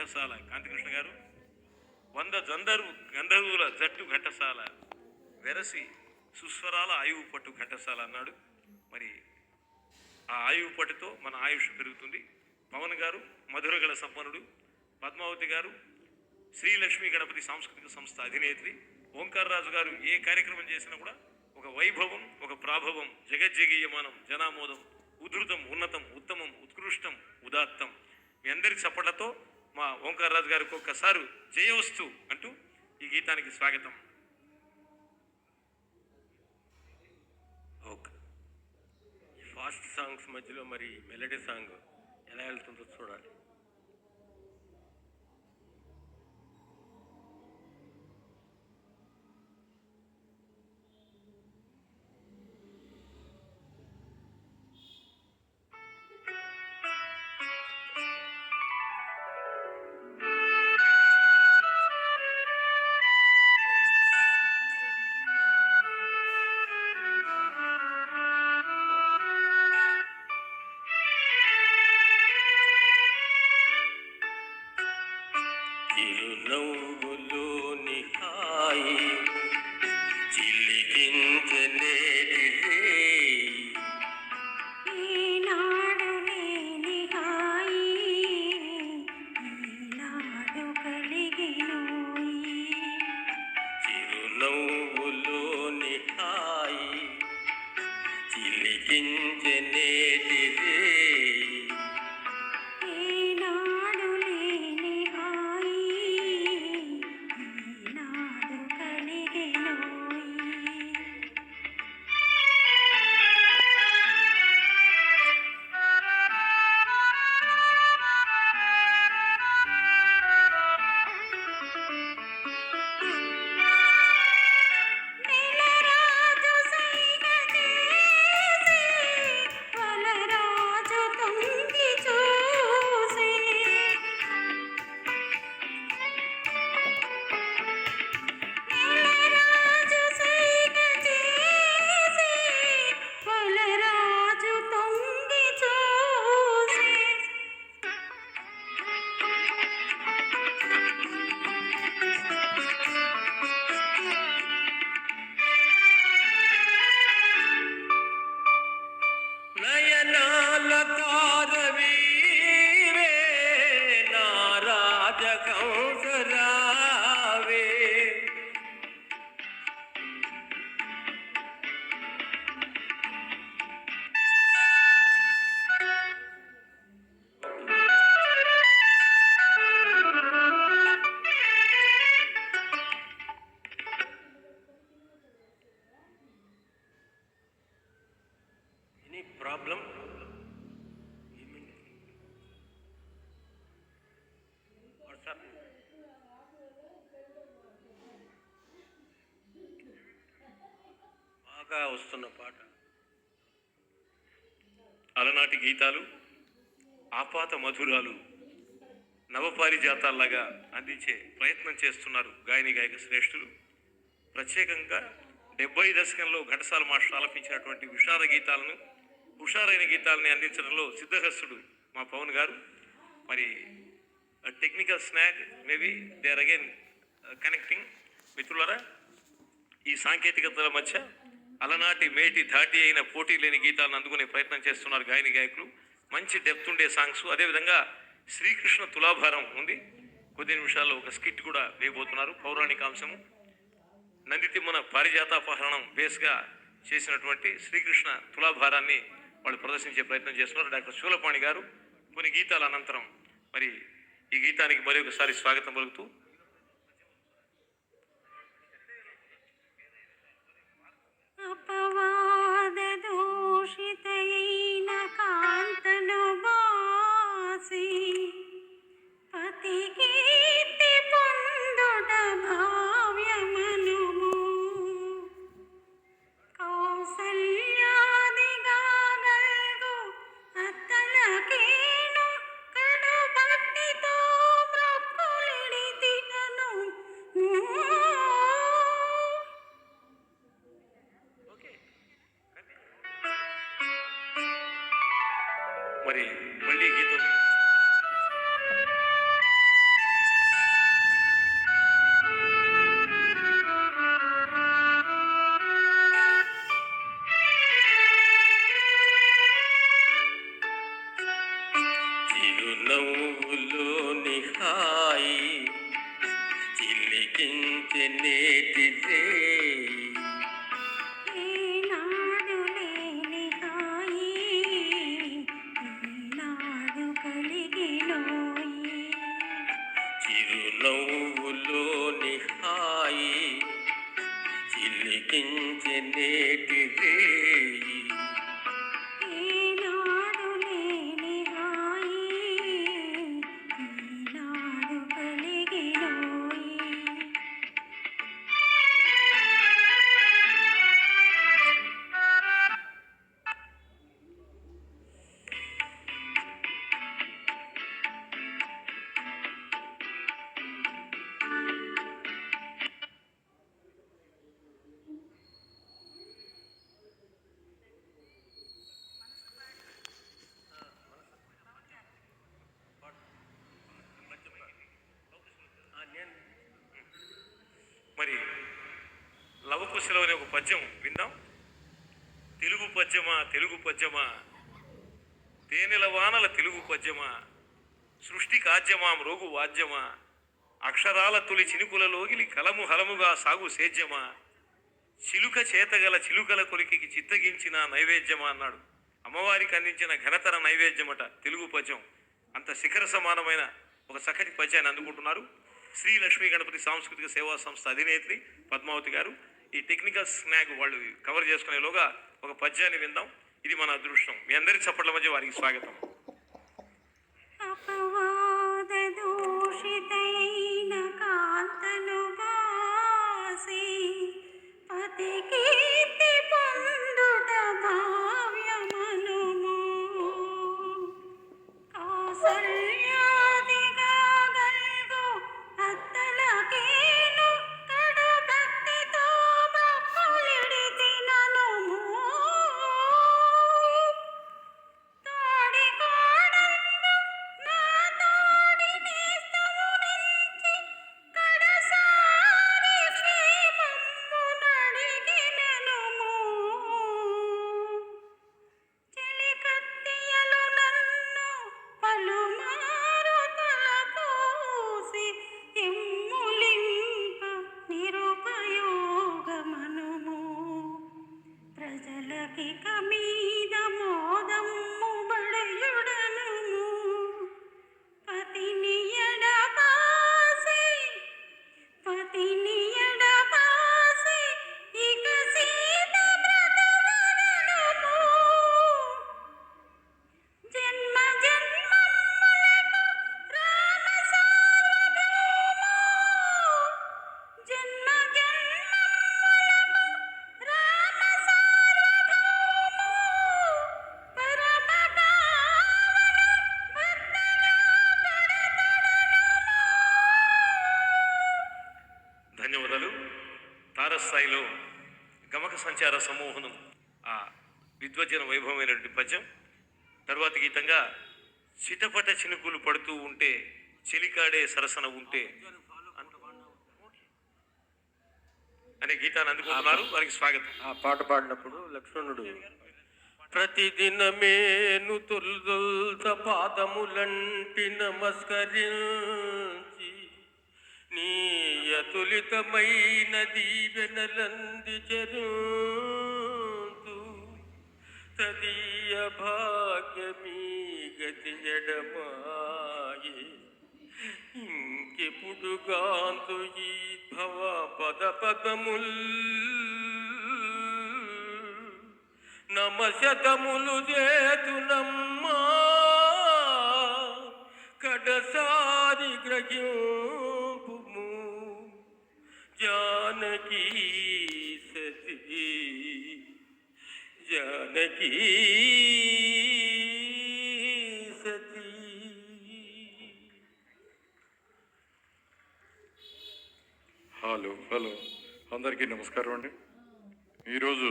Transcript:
ఘట్టసాల కాంతికృష్ణ గారు వంద జందరు గంధర్వుల జట్టు ఘంటసాల వెరసి సుస్వరాల ఆయువు పట్టు ఘంటసాల అన్నాడు. మరి ఆ ఆయువు పట్టుతో మన ఆయుష్ పెరుగుతుంది. పవన్ గారు మధురగల సంపన్నుడు. పద్మావతి గారు శ్రీలక్ష్మి గణపతి సాంస్కృతిక సంస్థ అధినేత్రి. ఓంకారరాజు గారు ఏ కార్యక్రమం చేసినా కూడా ఒక వైభవం ఒక ప్రాభవం జగజ్జగీయమానం జనామోదం ఉధృతం ఉన్నతం ఉత్తమం ఉత్కృష్టం ఉదాత్తం. మీ అందరి చప్పట్లతో మా ఓంకారరాజు గారికి ఒక్కసారి జయవస్తు అంటూ ఈ గీతానికి స్వాగతం. ఓకే. ఫాస్ట్ సాంగ్స్ మధ్యలో మరి మెలడీ సాంగ్ ఎలా వెళ్తుందో చూడాలి. चिरु नौ गुलु निहाई ప్రాబ్లం. బాగా వస్తున్న పాట. అలనాటి గీతాలు ఆపాత మధురాలు నవపారిజాతాల్లాగా అందించే ప్రయత్నం చేస్తున్నారు గాయని గాయక శ్రేష్ఠులు. ప్రత్యేకంగా డెబ్బై దశకంలో ఘటసాల మాస్టర్ ఆలపించినటువంటి విషాద గీతాలను హుషారైన గీతాలని అందించడంలో సిద్ధహస్తుడు మా పవన్ గారు. మరి technical snag maybe they are again connecting మిత్రులరా ఈ సాంకేతికతల మధ్య అలనాటి మేటి ధాటి అయిన పోటీ లేని గీతాలను అందుకునే ప్రయత్నం చేస్తున్నారు గాయని గాయకులు. మంచి డెప్త్ ఉండే సాంగ్స్ అదేవిధంగా శ్రీకృష్ణ తులాభారం ఉంది. కొద్ది నిమిషాల్లో ఒక స్కిట్ కూడా వేయబోతున్నారు. పౌరాణిక అంశము. నందితిమ్మన పారిజాతాపహరణం బేస్గా చేసినటువంటి శ్రీకృష్ణ తులాభారాన్ని వాళ్ళు ప్రదర్శించే ప్రయత్నం చేస్తున్నారు. డాక్టర్ శూలపాణి గారు కొన్ని గీతాల అనంతరం మరి ఈ గీతానికి మరి ఒకసారి స్వాగతం పలుకుతూ మరి మళ్ళీ గీతం 听见你的。కుశలం అనే ఒక పద్యం విందాం. తెలుగు పద్యమా తెలుగు పద్యమా? తేనెల వానల తెలుగు పద్యమా? సృష్టి కాద్యమా రోగు వాద్యమా అక్షరాల తొలి చినుకులలోగిలి కలము హలముగా సాగు సేద్యమా? చిలుక చేతగల చిలుకల కొలికి చిత్తగించిన నైవేద్యమా అన్నాడు. అమ్మవారికి అందించిన ఘనతర నైవేద్యమట తెలుగు పద్యం. అంత శిఖర సమానమైన ఒక చక్కటి పద్యాన్ని అందుకుంటున్నారు. శ్రీ లక్ష్మీ గణపతి సాంస్కృతిక సేవా సంస్థ అధినేత్రి పద్మావతి గారు ఈ టెక్నికల్ స్నాగ్ వాళ్ళు కవర్ చేసుకునేలోగా ఒక పద్యాన్ని విందాం. ఇది మన అదృష్టం. మీ అందరి చప్పట్ల మధ్య వారికి స్వాగతం. అపవాద దూషితైన కాంతను బాసి పతికి తారస్థాయిలో గమక సంచార సమూహనం ఆ విద్వజన వైభవమైనటువంటి పద్యం. తరువాత గీతంగా చిటపట చినుకులు పడుతూ ఉంటే చెలికాడే సరసన ఉంటే అనే గీతాన్ని అందుకుంటున్నారు. వారికి స్వాగతం. ఆ పాట పాడినప్పుడు లక్ష్మణుడు ప్రతిదినమేను తొలుదొల్త పాదములంటి నమస్కరించి నీ అతులితమైన దీవెనలంది చెరుతూ తదీయ భాగ్యమీ గతి ఎడమాయే. ఇంకెప్పుడు గాంతు ఈ భవ పద పదముల్ నమశతములు చేతునమ్మా కడసారి గ్రహ్యూ జానకీ సతీ జానకీ సతీ హలో హలో అందరికీ నమస్కారం అండి. ఈరోజు